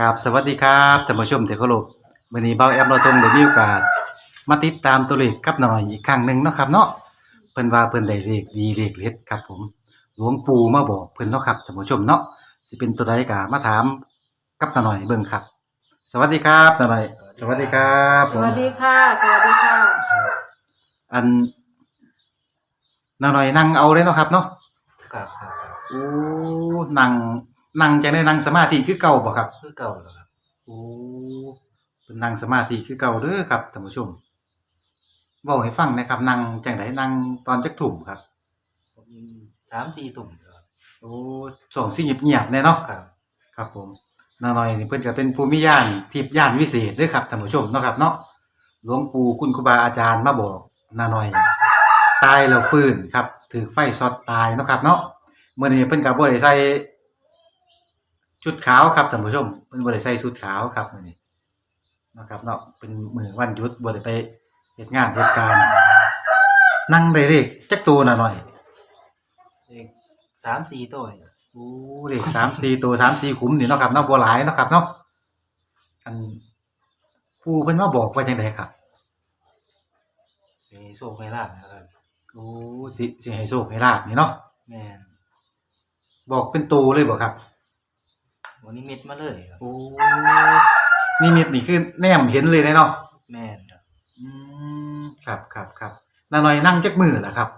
กับสวัสดีครับท่านผู้ชมที่เคารพวันนี้เบาแอมเราทงได้มีโอกาส มาติดตามตัวเลขกับหน่อยอีกครั้งหนึ่งเนาะครับเนาะเพิ่นว่าเพิ่นได้เลขดีเลขเล็ดครับผม หลวงปู่มาบอกเพิ่นเนาะครับท่านผู้ชมเนาะสิเป็นตัวใดก็มาถามกับหน่อยเบิ่งครับ สวัสดีครับหน่อยสวัสดีครับผสมวัสดีค่ะ สวัสดีค่ะ อันหน่อยนั่งเอาเลยเนาะครับเนาะครับครับครับโอ้นั่ง นั่งจังได้นั่งสมาธิคือเก่าบ่ครับ คือเก่าแล้วครับโอ้เป็นนั่งสมาธิคือเก่าเด้อครับท่านผู้ชมเว้าให้ฟังหนะครับนั่งจังไดนั่งตอนจักทุ่มครับผมสามสี่ตุ่มครับโอ้ส่องสิเงียบๆแน่เนาะครับ ครับผมนาน้อยนี่เพิ่นก็เป็นภูมิญาณทิพย์ญาณวิเศษเด้อครับท่านผู้ชมเนาะครับเนาะหลวงปู่คุณครูบาอาจารย์มาบอกนาน้อย ตายแล้วฟื้นครับถือไฟช็อตตายเนาะครับ เนาะมื้อนี้เพิ่นก็บ่ได้ใส่ ชุดขาวครับท่านผู้ชมเพิ่นบ่ได้ใส่ชุดขาวครับมื้อนี้เนาะครับเนาะเป็นมือวันหยุดบ่ได้ไปเฮ็ดงานเฮ็ดการนั่งได้เลขจักตัวน่ะหน่อยเลขสามสี่ตัวนี่โอ้เลข3 4ตัว3 4ขุมนี่เนาะครับเนาะบ่หลายเนาะครับเนาะอันผู้เพิ่นมาบอกว่าจังไดครับมีโซ่ไฟลาบนะครับโอ้สิสิให้โชคให้ลาบนี่เนาะแม่นบอกเป็นตัวเลยบ่ครับ วันนี้เม็ดมาเลยครับโอ้นิมิตนี่คือแนมเห็นเลยเนาะแม่นครับอืมครับครับครับน้าหน่อยนั่งจักมือล่ะครับ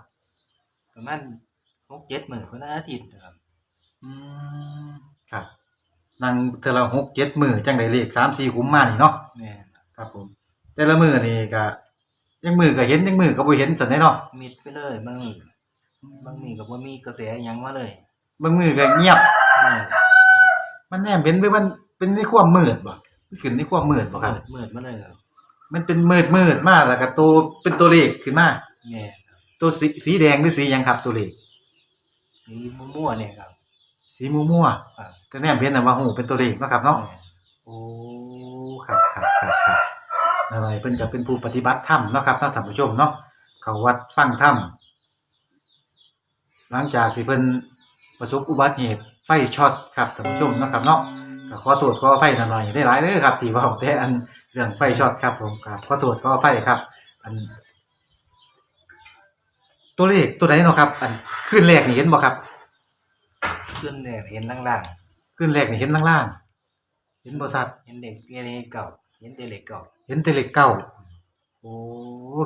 ประมาณหกเจ็ดหมื่นคนอาทิตย์นะครับอืมครับนั่งเทอละหกเจ็ดมือจังไดเลข3 4ขุมมานี่เนาะแม่นครับครับผม แต่ละมือนี่ก็ยังมือก็เห็นยังมือก็บ่เห็นสันได้เนาะเม็ดไปเลยบางมือบางมีกับว่ามีกระแสหยังมาเลยบางมือก็เงียบ แม่น มันแนมเป็นหรือมันเป็นในความมืดบ่มันขึ้นในความมืดบ่ครับมืดมืดมาเลยครับมันเป็นมืดมืดมากแล้วก็ตัวเป็นตัวเลขขึ้นมาแม่นครับตัวสีสีแดงหรือสีหยังครับตัวเลขสีม่วๆเนี่ยครับสีม่วครับๆก็แนมเห็นน่ะว่าโหเป็นตัวเลขเนาะครับเนาะ แม่นโอ้ ครับครับครับครับอะไรเพิ่นก็เป็นผู้ปฏิบัติธรรมเนาะครับท่านผู้ชมเนาะ เขาวัดฟังธรรม หลังจากที่เพิ่นประสบอุบัติเหตุ ไฟช็อตครับท่านผู้ชมเนาะครับเนาะก็ขอโทษขออภัยหน่อยได้หลายเด้อครับที่เว้าแต่อันเรื่องไฟช็อตครับผมครับขอโทษขออภัยครับอันตัวเลขตัวไหนเนาะครับ อันขึ้นแรกนี่เห็นบ่ครับขึ้นเนี่ยเห็นล่างขึ้นแรกนี่เห็นล่างๆเห็นบ่ชัดๆเห็นเด็กเด็กเก่าเห็นแต่เด็กเก่าเห็นแต่เลขเก้าโอ้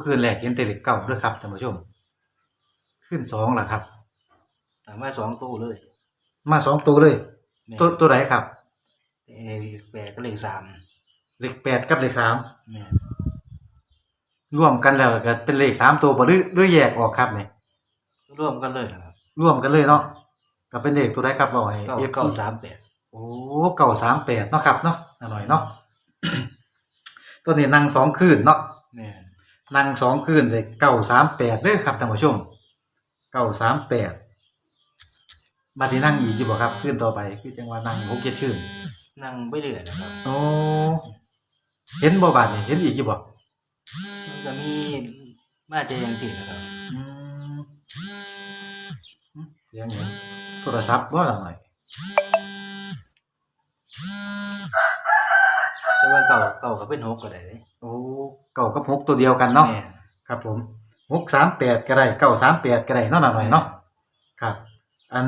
คืนแรกเห็นแต่เลขเก้าเด้วยครับท่านผู้ชม ขึ้นสองล่ะครับ ถามว่าสองตู้เลย มาสองตัวเลย แม่นตัวตัวไหนครับเอ่อแปดก็เลขสามเลขแปดกับเลขสามแม่นร่วมกันแล้วก็เป็นเลขสามตัวบ่หรือหรือแยกออกครับนี่ร่วมกันเลยนะครับร่วมกันเลยเนาะก็เป็นเลขตัวไหนครับเราให้เก้า FC เก้าสามแปดโอ้เก้าสามแปดเนาะครับเนาะหน่อยเนาะ ตัวนี้นั่งสองคืนเนาะ แม่นนั่งสองคืนเลยเก้าสามแปดเด้อครับท่านผู้ชมเก้าสามแปด มาที่นั่งอีกอยู่บ่ครับคืนต่อไปคือจังว่านั่งหกเจ็ดคืนนั่งไปเรื่อยนะครับโอ้เห็นบ่บาดนี่เห็นอีกอยู่บ่มันจะมีมาเจอยังสี่นะครับอืมเสียงหยังโทรศัพท์บ่ล่ะหน่อยแต่ว่าเก่าเก่าก็เป็นหกก็ได้เลยโอ้เก้ากับหกตัวเดียวกันเนาะแม่นครับ ผมหกสามแปดก็ได้เก้าสามแปดก็ได้เนาะหน่อยเนาะครับ อัน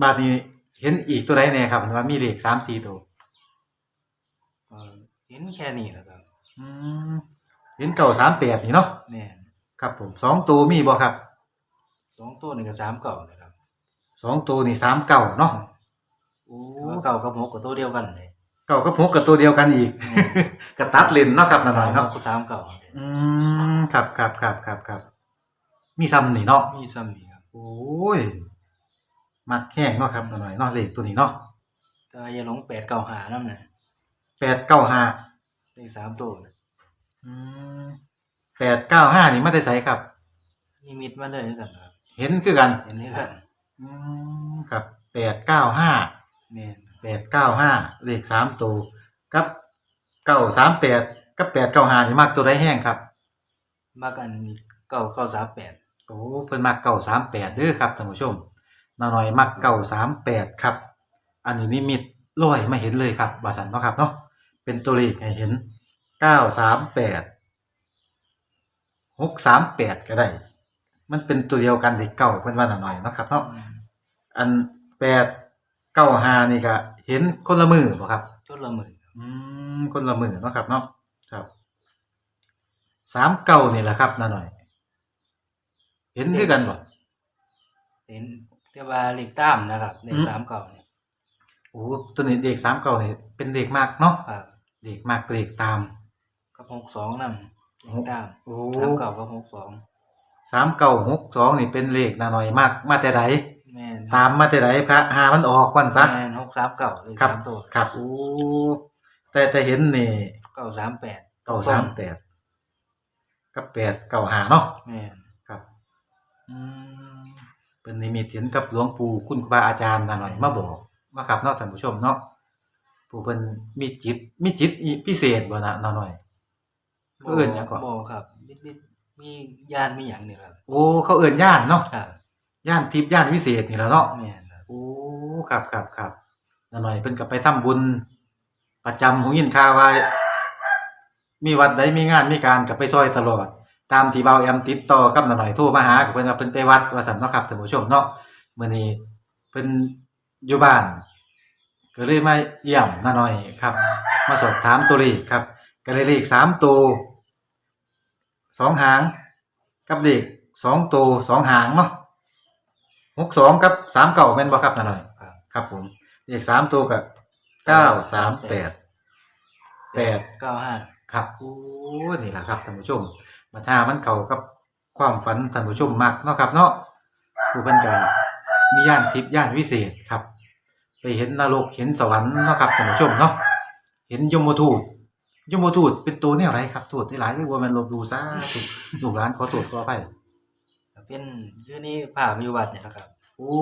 บาดนี้เห็นอีกตัวใดแน่ครับเห็นว่ามีเลขสามสี่ตัวเอ่อเห็นแค่นี้นะครับอืมเห็นเก่าสามแปดนี่เนาะแม่นครับ ผมสองตัวมีบ่ครับสองตัวนี่ก็สามเก่าเลยครับสองตัวนี่สามเก่าเนาะโอ้แต่ว่าเก่ากับหกก็ตัวเดียวกันเลยเก่ากับหกกับตัวเดียวกันอีกกระตัดเลนเนาะครับหน่สาอมยๆเนาะก็สามเก่าอืมครับครับครับครับครับมีซ้ำนี่เนาะ มีซ้ำนี่ครับโอ้ย มักแห้งเนาะครับหน่อยๆเนาะเลขตัวนี้เนาะแต่ว่าอย่าหลงแปดเก่าหานั่นน่ะแปดเก้าห้าเลขสามตัวน่ะอืมแปดเก้าห้านี่มาได้ใส่ครับ นิมิตมาเลยกันครับเห็นคือกันเห็นไหมครับอืมครับแปดเก้าห้าแม่นแปดเก้าห้าเลขสามตัวกับเก้าสามแปดกับแปดเก้าห้านี่มักตัวใดแห้งครับ มากันเก่าเก่าสามแปดโอ้เพิ่นมักเก้าสามแปดเด้อครับท่านผู้ชม นาหน่อยมักเก้าสามแปดครับ อันนี้นิมิตลอยมาเห็นเลยครับบาสันเนาะครับเนาะเป็นตัวเลขให้เห็นเก้าสามแปดหกสามแปดก็ได้ มันเป็นตัวเดียวกันเด็กเก่าเพิ่นว่าหน่อยๆเนาะครับเนาะอันแปดเก้าหานี่ก็เห็นคนละมือบ่ครับชุดละหมื่นอืมคนละมือเนาะครับเนาะครับสามเก้านี่แหละครับน้าหน่อย เห็นด้วยกันบ่เห็น เรียกว่าเลขตามนะครับเลขอืมสามเก่าเนี่ยโอ้ตัวนี้เด็กสามเก้านี่เป็นเด็กมากเนาะครับเด็กมากเด็กตามกับหกสองนั่นเลขตามโอ้สามเก่ากับหกสองสามเก้าหกสองนี่เป็นเลขน้าหน่อยมาก มาแต่ไหนแม่นตามมาแต่ไหนพระหามันออกวันซะแม่นหกสามเก่าเลขครับสามตัวครับโอ้แต่แต่เห็นนี่เก้าสามแปดเก้าสามแปดกับแปดเก้าหาเนาะแม่นครับอืม เป็นนิมิตเห็นกับหลวงปู่คุณครูบาอาจารย์นาหน่อยมาบอกนะครับเนาะท่านผู้ชมเนาะผู้เป็นมีจิตมีจิตอีพิเศษบ่นะนาหน่อย เอิ้นหยังก่อนบ่ครับนิดนิดมีญาติมีอย่างนี่ครับโอ้ เขาเอิ้นย่านเนาะครับย่านทิพย์ย่านวิเศษนี่แหละเนาะ แม่นครับโอ้ ครับครับครับนาหน่อยเพิ่นก็ไปทำบุญ ประจำหูยินข่าวว่ามีวัดใดมีงานมีการก็ไปซอยตลอด ตามที่เบาแอมติดต่อกับนาหน่อยโทรมาหาก็เพิ่นว่าเพิ่นไปวัดว่าซั่นเนาะครับท่านผู้ชมเนาะมื้อนี้เพิ่นอยู่บ้าน ก็เลยมาเยี่ยมนาหน่อยครับ มาสอบถามตัวเลขครับก็เลยเลขสามตัวสองหาง กับเลขสองตัวสองหางเนาะหกสองกับสามเก่าแม่นบ่ครับนาหน่อยครับครับผมเลขสามตัวกับเก้าสามแปดแปดเก้าห้าครับโอ้นี่แหละครับท่านผู้ชม มาท่ามันเข้ากับความฝันท่านผู้ชมมากเนาะครับ เนาะผู้บันกามีย่านทิพย์ย่านวิเศษครับ ไปเห็นนรกเห็นสวรรค์เนาะครับท่านผู้ชมเนาะเห็นยมทูตยมทูตเป็นตัวเนี่ยอะไรครับทูตที่หลายที่ว่ามันลบดูซ่าถูกลูกหลานขอตรวจขอไปก็เป็นอยู่นี่ภาพอยู่วัดเนี่ยนะครับโอ้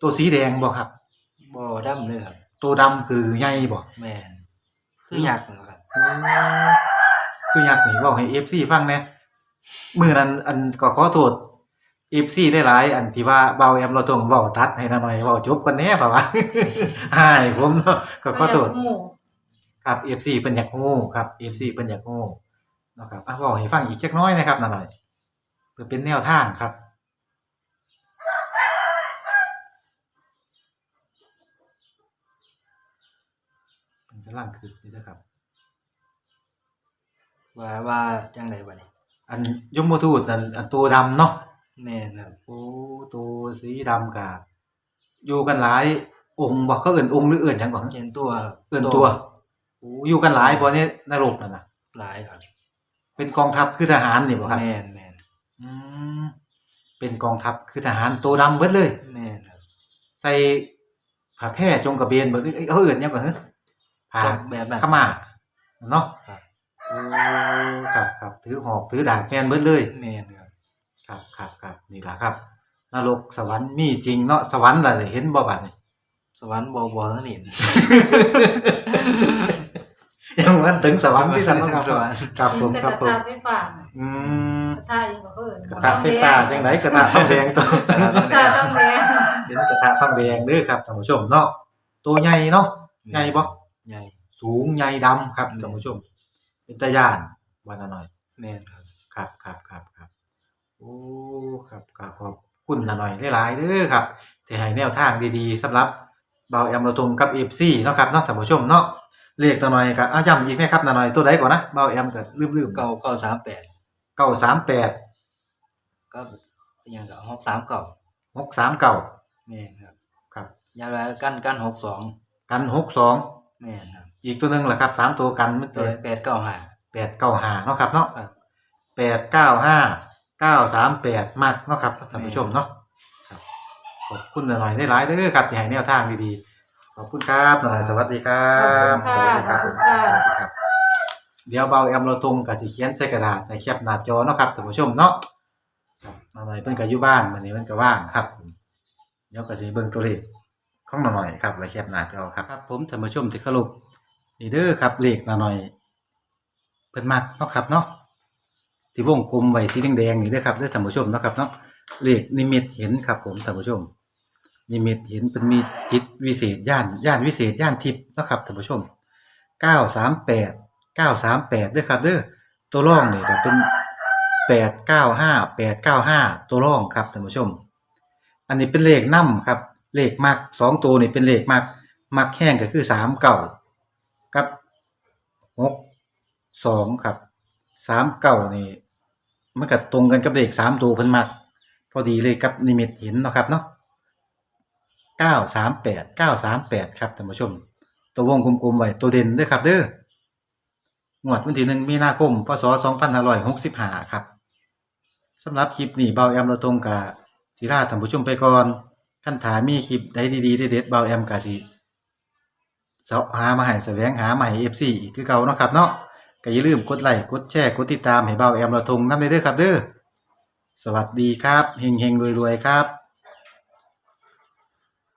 ตัวสีแดงบ่ครับบ่ดำเลยครับ ตัวดำคือใหญ่บ่แม่นคือหยักษ์นะครับโอ้คืออยากหนีบอกให้เอฟซีฟังแหน่ มือนั้นอันก็ขอโทษเอฟซีได้หลายอันที่ว่าเบาแอมเราต้องเว้าตัดให้หน่อยเว้าจบกันแหน่ป่าวะหายผมเนาะก็ขอโทษหมู่ครับเอฟซีเพิ่นอยากฮู้ครับเอฟซีเพิ่นอยากฮู้เนาะครับอะเว้าให้ฟังอีกจักหน้อยนะครับหน่อยเพื่อเป็นแนวทางครับเป็นกำลังคือนี่นะครับ ว่าว่าจังไดบัดนี้ อันยมทูตนั่นอันตัวดำเนาะแม่นครับโอ้ตัวสีดำกะอยู่กันหลายองค์บอกเขาเอื่นองค์หรือเอื่นหยังบอกเห็นตัวครับเอื่นตัวโอ้อยู่กันหลายบ่เนี่ยนรกนั่นน่ะ หลายครับเป็นกองทัพคือทหารนี่บ่ครับแม่นแม่นอืมเป็นกองทัพคือทหารตัวดำเบิดเลย แม่นครับใส่ผ้าแพร่จงกระเบนบ่เอ้ยเขาเอื่นหยังก่อนฮะผ้าจับแบบนั้นขาวม่าเนาะครับ โอ้ครับครับถือหอกถือดาบแม่นเบิดเลยแม่นครับครับครับครับนี่ล่ะครับนรกสวรรค์มีจริงเนาะสวรรค์ล่ะเห็นบ่บัดนี่สวรรค์บ่บ่ทันเห็นยังมันถึงสวรรค์ที่สันนะครับสวรรค์ครับผมแต่ครับกผระมทะไฟฟ้าอืมกระทะยังก็เพิ่นกระทะไฟฟ้าจังไหนกระทะทองแดงตัวกระทะต้องแดงเป็นกระทะทองแดงเด้อครับท่านผู้ชมเนาะตัวใหญ่เนาะใหญ่บ่ใหญ่สูงใหญ่ดำครับท่านผู้ชม เป็นตาย่านวันละหน่อยแม่นครับ ครับครับครับครับโอ้ครับก็ขอบคุณนะหน่อยหลายๆเด้อครับที่ให้แนวทางดีๆสำหรับเบาแอมเราตรงกับ FC เนาะครับเนาะท่านผู้ชมเนาะเลขนาหน่อยก็เอาย้ำอีกไหมครับนาหน่อยตัวใดก่อนนะเบาแอมก็ลืมๆเก้าเก้าสามแปดเก้าสามแปดก็อหย่างกับหกสามเก้าหกสามเก้าแม่นครับ ครับ ยาลากันกันหกสองกันหกสองแม่นครับ อีกตัวหนึ่งแหละครับสามตัวกันมันแปตัวดแปดเก้าห้าแปดเก้าห้าเนาะครับเนาะครับแปดเก้าห้าเก้าสามแปดมักเนาะครับท่านผู้ชมเนาะครับขอบคุณนาหน่อยได้หลายเด้อครับที่ให้แนวทางดีๆขอบคุณครับนาหน่อยสวัสดีครับขอบสคุณวัสค่ะดีคขรัอบบคุณค่ะครับเดี๋ยวเบาแอมเราตรงกับสีเขียนใส่กระดาษในแคปหน้าจอเนาะครับท่านผู้ชมเนาะครับนาหน่อยเพิ่นก็อยู่บ้านวันนี้เพิ่นก็ว่างครับเดี๋ยวก็สิเบิ่งตัวเลขของนาหน่อยครับและแคปหน้าจอครับครับ ผมท่านผู้ชมที่เคารพ นี่เด้อครับเลขนาหน่อยเพิ่นมักเนาะครับเนาะที่วงกลมไว้สีแดงๆนี่เด้อครับเด้อท่านผู้ชมเนาะครับเนาะเลขนิมิตเห็นครับผมท่านผู้ชม นิมิตเห็นเป็นมีจิตวิเศษย่านย่านวิเศษย่านทิพย์เนาะครับท่านผู้ชม938 938เด้อครับเด้อตัวร่องนี่ก็เป็น895 895ตัวร่องครับท่านผู้ชม อันนี้เป็นเลขนำครับ เลขมักสองตัวนี่เป็นเลขมักมักแห้งก็คือ3เก่า กับ6 2ครับ3เก่านี่มันก็ตรงกันกับเลขสามตัวเพิ่นมัก พอดีเลยกับนิมิตเห็นเนาะครับเนาะ938 938ครับท่านผู้ชม ตัววงกลมๆไว้ตัวเด่นด้อครับเด้องวดวันที่หนึ่งมีนาคมพศ2565ครับสำหรับคลิปนี้เบาแอมเราตรงกับศิลาท่านผู้ชมไปก่อน ขั้นถามีคลิปใดดีๆเด็ดๆเบาแอมกะสิ เสาะหามาให้แสวงหามาให้ FC อีกคือเก่าเนาะครับเนาะก็อย่าลืมกดไลค์กดแชร์กดติดตามให้เบาแอมเราทงนำเด้อครับเด้อสวัสดีครับเฮงเฮงรวยรวยครับ